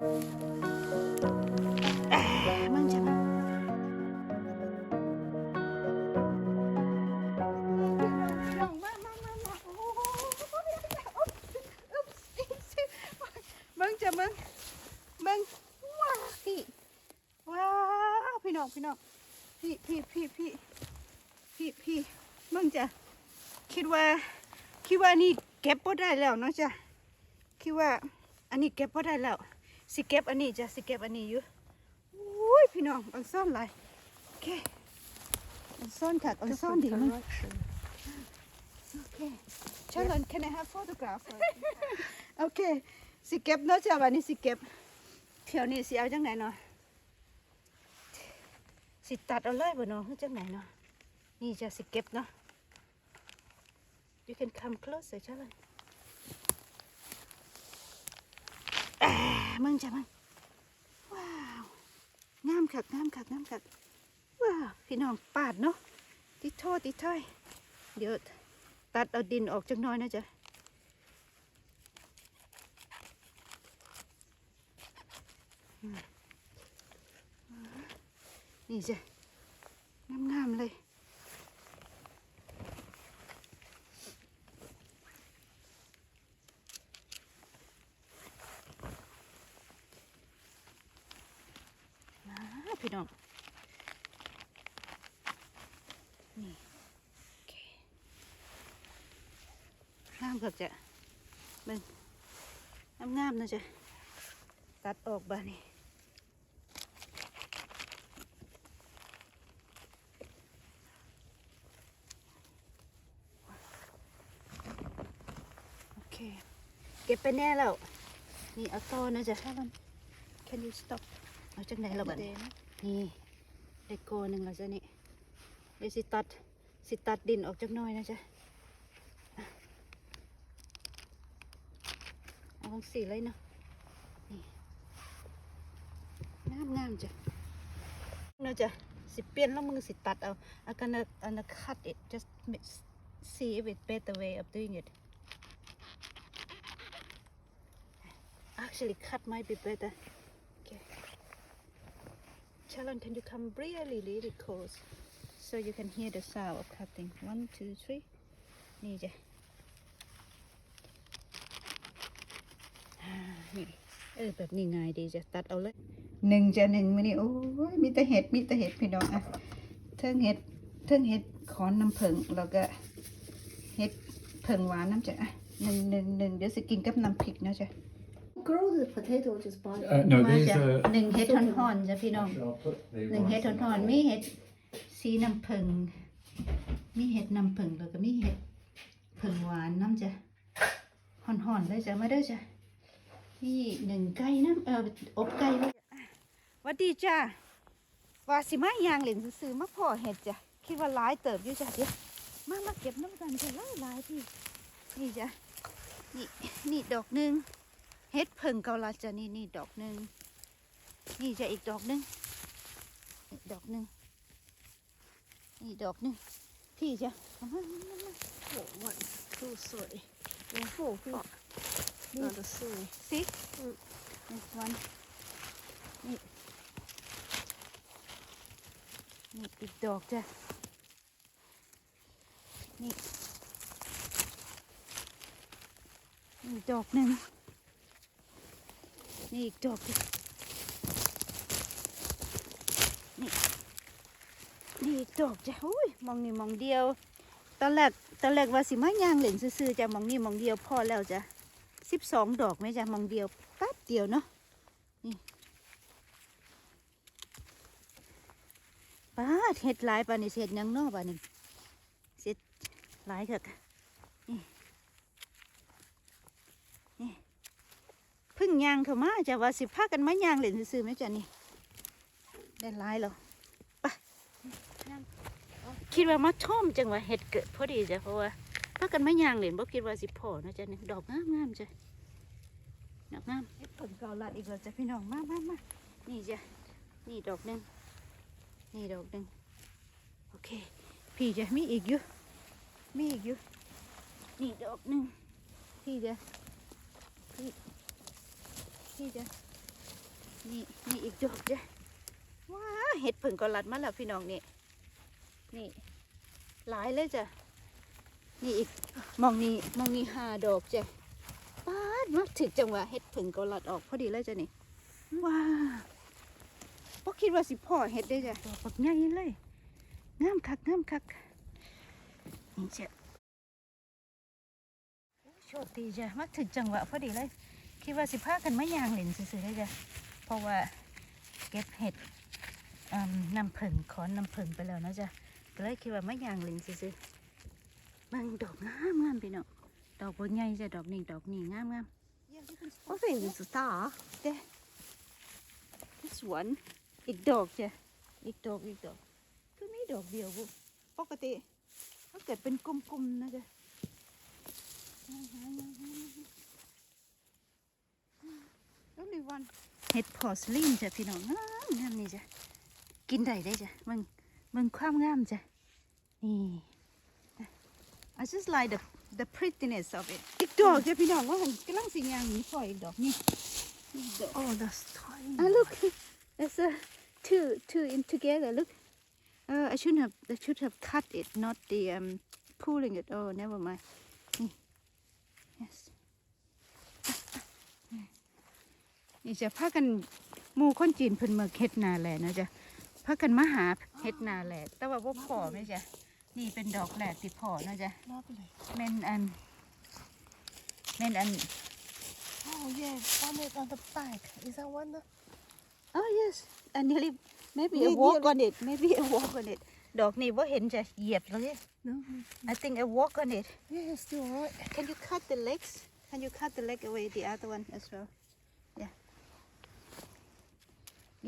เอ๊ะมึงจะมึงจะมึงมึงว้าวพี่ว้าวพี่น้องพี่น้องพี่พี่พี่พี่พี่พี่มึงจะคิดว่าคิดว่านี่เก็บบ่ได้แล้วเนาะจ้ะคิดว่าอันนี้เก็บบ่ได้แล้ว สิเก็บอันนี้จ้ะสิเก็บอันนี้อยู่อุ้ยพี่น้องอันซ่อนหลยโอเคอันซ่อนค่ะอันซ่อนดีมั้ยโอเค Sharon can I have photograph โอเคสิเก็บเนาะจ้ะวันนี้สิเก็บเที่ยวนี้สิเอาจังไหนเนาะสิตัดเอาเลยบ่เนาะหรือจังไหนเนาะนี่จ้ะสิเก็บเนาะ You can come closer ใช่ไหมอ่ามึงจ้ะมึงว้าวงามคักงามคักงามคักว้าวพี่น้องปาดเนาะติดโทษติดถ้อยเดี๋ยวตัดเอาดินออกจักน้อยนะจ๊ะนี่จ้ะงามๆเลย อ่า พี่น้องนี่โอเคงามกับจะเบิ่งงามงามๆนะจ๊ะตัดออกบ้านี่โอเค เก็บไปแน่แล้ว นี่เอาต่อนะจ๊ะ Can you stop เอาจากไหนเราบัดนี้ นี่ได้โกหนึ่งแล้วจ้ะนี่เดี๋ยวสิตัดสิตัดดินออกจากน้อยนะจ๊ะอะเอาทั้งสีเลยเนาะนี่งามงามจ้ะเนาะจ้ะสิเปลี่ยนแล้วมึงสิตัดเอา I'm gonna I'm gonna cut it just ma- see if it's better way of doing it actually cut might be better Shalon, can you come really, really close so you can hear the sound of cutting? One, two, three. นี่จ้ะนี่เออแบบนี้ง่ายดีจะตัดเอาเลยหนึ่งจะหนึ่งมานี่โอ้ยมีแต่เห็ดมีแต่เห็ดพี่น้องอะเทิงเห็ดเทิงเห็ดขอนน้ำผึ้งแล้วก็เห็ดผึ้งหวานน้ำจ้ะอะหนึ่งหนึ่งหนึ่งเดี๋ยวสกินกับน้ำพริกนะจ๊ะ Grow the potato, just buy it. Uh, no, มา these จ้ะ are. หนึ่งเห็ดห่อนๆจ้ะพี่น้อง I'll put the หนึ่งเห็ด rice ทอนๆมีเห็ดสีน้ำผึ้งมีเห็ดน้ำผึ้งแล้วก็มีเห็ดผึ้งหวานน้ำจ้ะห่อนๆเลยจ้ะมาเด้อจ้ะนี่หนึ่งไก่น้ำเอออบไก่ไว้หวัดดีจ้าว่าสิมายางเหล่นซื้อๆมาพ่อเห็ดจ้ะคิดว่าหลายเติบอยู่จ้ะเดี๋ยวมามาเก็บน้ำกันจ้ะหลายหลายๆพี่นี่จ้ะนี่นี่ดอกหนึ่ง เห็ดผึ่งเกาลัดจะนี่นี่ดอกหนึ่งนี่จะอีกดอกหนึ่งดอกหนึ่งอีกดอกหนึ่งพี่จะเอามามามามา Oh, one, two, three. Yeah, four, five. Another three. สิ this one นี่นี่อีกดอกจ้ะนี่นี่อีกดอกหนึ่ง นี่อีกดอกจ้ะนี่นี่อีกดอกจ้ะอุ้ยมองนี่มองเดียว ตอนแรกตอนแรกว่าสิมาย่างเหล่นซื่อๆจ้ะมองนี่มองเดียวพอแล้วจ้ะสิบสองดอกไหมจ๊ะมองเดียวแป๊บเดียวเนาะนี่ป้าเห็ดหลายปานนี่เห็ดยังนอกปานนี่เห็ดหลายเถอะนี่ พึ่งยางเข้ามาจ้ะว่าสิพากันมายางเล่นซื่อๆไหมจ๊ะนี่ได้หลายแล้วไปคิดว่ามาท่อมจังว่าเห็ดเกิดพอดีจ้ะเพราะว่าถ้ากันไม่ยางเหรียญบ่คิดว่าสิพอนะจ๊ะเนี่ยดอกงามงามๆจ้ะดอกงามเฮ็ดผลเกาลัดอีกแล้วจ้ะพี่น้องมามามานี่จ้ะนี่ดอกหนึ่งนี่ดอกหนึ่งโอเค พี่จ้ะมีอีกอยู่มีอีกอยู่นี่ดอกหนึ่งพี่จ้ะพี่ พี่จ้ะดอกจ้ะว้าเห็ดผึ่งก็ลัดมาแล้วพี่น้องนี่นี่ หลายเลยจ้ะนี่อีกมองนี้มองนี้ห้าดอกจ้ะป้าดมาถึงจังหวะเห็ดผึ่งก็ลัดออกพอดีเลยจ้ะนี่ว้าพอคิดว่าสิพ่อเห็ดได้จ้ะดอกใหญ่เลยงามคักงามคักนี่จ้ะโชคดีจ้ะมาถึงจังหวะพอดีเลย คิดว่าสิพากันไม่ยางเหล่นซื่อๆได้จ้ะเพราะว่าเก็บเห็ดน้ำผึ้งขอนน้ำผึ้งไปแล้วนะจ๊ะก็เลยคิดว่าไม่ยางเหล่นซื่อๆมันดอกงามงามพี่น้องดอกบัใหญ่จ้ะดอกนี้ดอกนี้งามงาม I think it's a star สวนอีกดอกจ้ะอีกดอกอีกดอก คือไม่ดอกเดียวบุปกติถ้าเกิดเป็นกลมๆนะจ๊ะ only one เห็ดพอสลินจ้ะพี่น้องงามงามนี่จ้ะกินได้ได้จ้ะมึงมึงความงามจ้ะนี่ I just like the the prettiness of it อีกดอกจ้ะพี่น้องว่าผมกำลังสิยางหนีพออีกดอกนี่อีกดอก oh that's tiny Ah, look, there's a two two in together. Look, uh, I shouldn't have. I should have cut it, not the um pulling it. Oh, never mind. Mm. Yes. นี่จะพากันหมู่คนจีนเพิ่นมาเฮ็ดนาแหล่นะจ๊ะพากันมาหาเฮ็ดนาแหล่แต่ว่าบ่พอไหมจ๊ะนี่เป็นดอกแหลกที่พอนะจ๊ะ lovely แม่นอันแม่นอัน oh yeah one is on the back is that one the Oh yes, I nearly maybe I Yeah, walk yeah. on it. Maybe I walk on it. ดอกนี้ว่าเห็นจะเหยียบเลย no I think I walk on it. yeah it's still alright Can you cut the legs? Can you cut the leg away, the other one as well?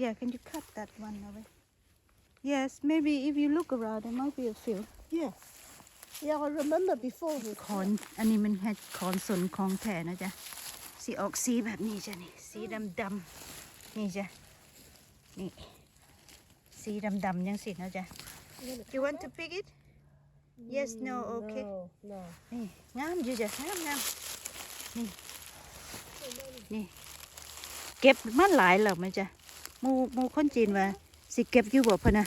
Yeah, can you cut that one away? Yes, maybe if you look around, there might be a few. yeah yeah I remember before the คอนอันนี้มันแค่คอนสนของแท้นะจ๊ะ สีออกสีแบบนี้จ้ะนี่ สีดำดำๆนี่จ้ะ นี่ สีดำดำๆยังสินะจ๊ะ You want to pick it? Yes, no, okay. no no นี่งามอยู่จ้ะงามงามนี่ นี่ เก็บมาหลายแล้วมันจ้ะ หมูหมูคนจีนว่าสิเก็บอยู่บ่พะนะ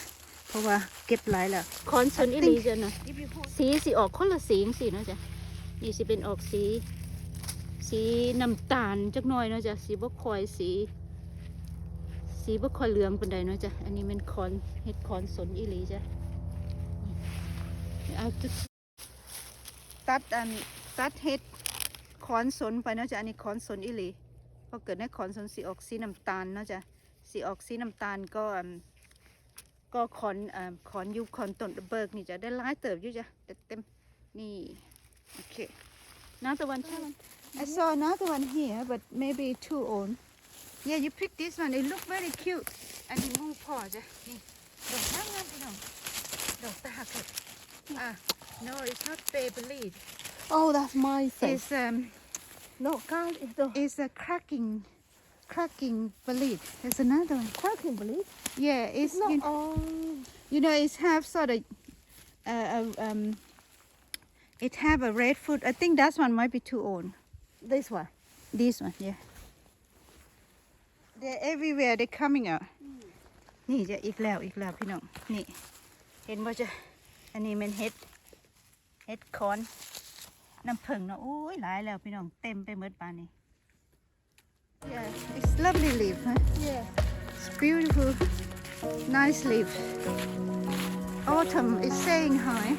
เพราะว่าเก็บหลายแล้ว คอนสนอีหลีจ้ะนะ if you put สีสิออกคนละสีจังสีเนาะจ้ะนี่สิเป็นออกสี สีน้ำตาลจักหน่อยเนาะจ้ะสีบ่ค่อยสี สีบ่ค่อยเหลืองปานใดเนาะจ้ะอันนี้มันคอนเฮ็ดคอนสนอีหลีจ้ะนี่เอาจุดตัดอันตัดเฮ็ดคอนสนไปเนาะจ้ะอันนี้คอนสนอีหลีพอเกิดในคอนสนสีออกสีน้ำตาลเนาะจ้ะ สีออกสีน้ำตาลก็อันก็ขอนอ่าขอนอยูขอนต้นเบิกนี่จะได้หลายเติบอยู่จ้ะเต็มเต็มนี่โอเค another one too I saw another one here but maybe too old yeah you pick this one it look very cute อันนี้มูพอจ้ะนี่ดอกงามงามพี่น้องดอกตาหักเลยอะ no it's not baby lead oh that's my thing it's um no can't it's the it's a cracking cracking bleed there's another one cracking believe yeah it's it's not you, oh You know, it's have sort of, uh, uh, um, it have a red fruit. I think that one might be too old. this one This one, yeah. They're everywhere. They're coming out. นี่จะอีกแล้วอีกแล้วพี่น้อง นี่ เห็นว่าจะ อันนี้มันเห็ด เห็ดคอน น้ำผึ้งเนาะโอ้ยหลายแล้วพี่น้อง เต็มไปหมดปานนี้ yeah, it's lovely leaf, huh? yeah It's beautiful, nice leaf. Autumn is saying hi.